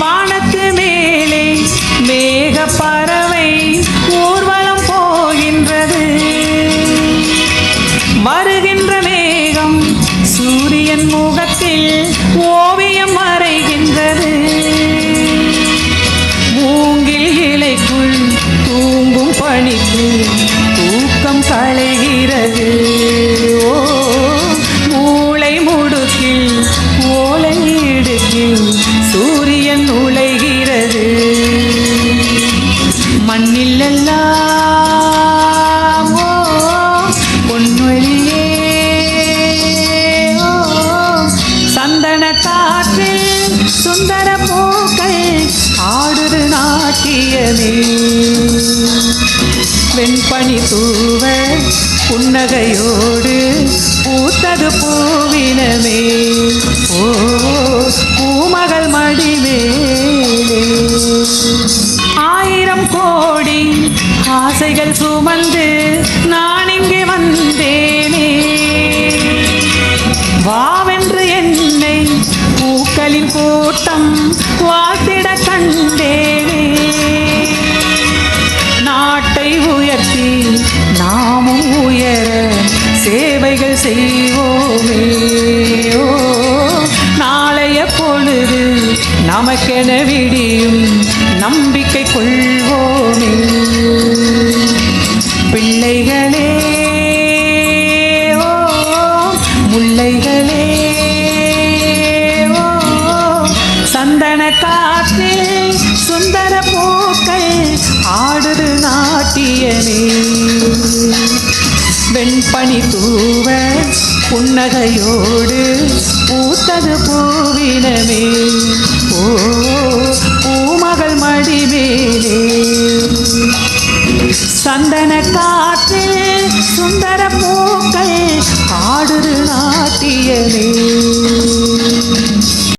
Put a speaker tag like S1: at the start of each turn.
S1: வானத்து மேலே மேக பறவை ஊர்வலம் போகின்றது. வருகின்ற மேகம் சூரியன் முகத்தில் ஓவியம் சூரியன் உழைகிறது. மண்ணில் எல்லாம் சந்தன காற்றில் சுந்தர பூக்கள் ஆடுது நாட்டியமே. வெண்பனி தூவ புன்னகையோடு பூத்தது பூவினமே. ஆயிரம் கோடி ஆசைகள் சுமந்து நான் இங்கே வந்தேனே. வாவென்று என்னை பூக்களின் கூட்டம் வாசிட கண்டேனே. நாட்டை உயர்த்தி நாமும் உயர சேவைகள் செய்வோமே. நாளைய பொழுது நமக்கென விடியும் நம்பிக்கை கொள்வோமே பிள்ளைகளே முல்லைகளே சந்தன காற்றில் சுந்தர பூக்கள் ஆடுது நாட்டியமே. வெண்பனி தூவ புன்னகையோடு சந்தன காற்றில் சுந்தர பூக்கள்